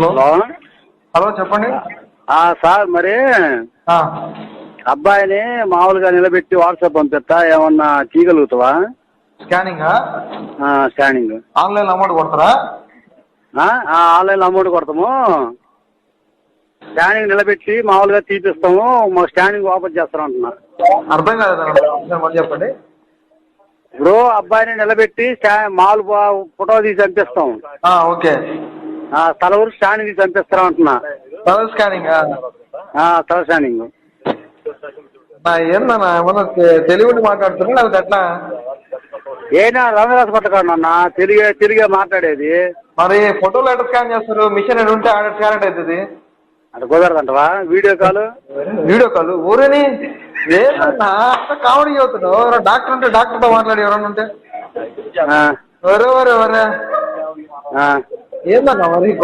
Hello? Hello? చెప్పండి. ఆ, sir మరి అబ్బాయిని మామూలుగా నిలబెట్టి వాట్సాప్ పంపిస్తా ఏమన్నా తీయగలుగుతావా స్కానింగా స్కానింగ్. ఆన్లైన్ అమౌంట్ కొడతారా? ఆ, ఆ, ఆన్లైన్లో అమౌంట్ కొడతాము. స్కానింగ్ నిలబెట్టి మామూలుగా తీపిస్తాము మా స్కానింగ్ ఓపెన్ చేస్తాం అంటున్నా. అర్థం కాదు చెప్పండి. ఇప్పుడు అబ్బాయిని నిలబెట్టి మామూలు ఫోటో తీసి పంపిస్తాం. ఓకే. తల ఊరు స్కానింగ్ తీసి పంపిస్తాం అంటున్నా. తల స్కానింగా తల స్కానింగ్. ఏందన్నా ఏమన్నా తె- తెలివిని మాట్లాడుతున్నా లేకపోతే ఎట్లా? ఏనా రంగదాస్ పట్టకన్నా తిరిగే తిరిగే మాట్లాడేది. మరి ఫోటోలు ఎట్లా స్కాన్ చేస్తారు? మిషన్ ఎక్కడ ఉంటే ఆడ స్కాన్ అవుతుంది అది కుదరదంటవా? Video call? Video call? ఊరేని? అంత కామెడీ చదువుతున్నావు డాక్టర్ ఉంటే డాక్టర్తో మాట్లాడి ఎవరన్నా ఉంటే. ఆ, ఎవరెవరు ఎవరే? ఆ. ఏందన్నా మరి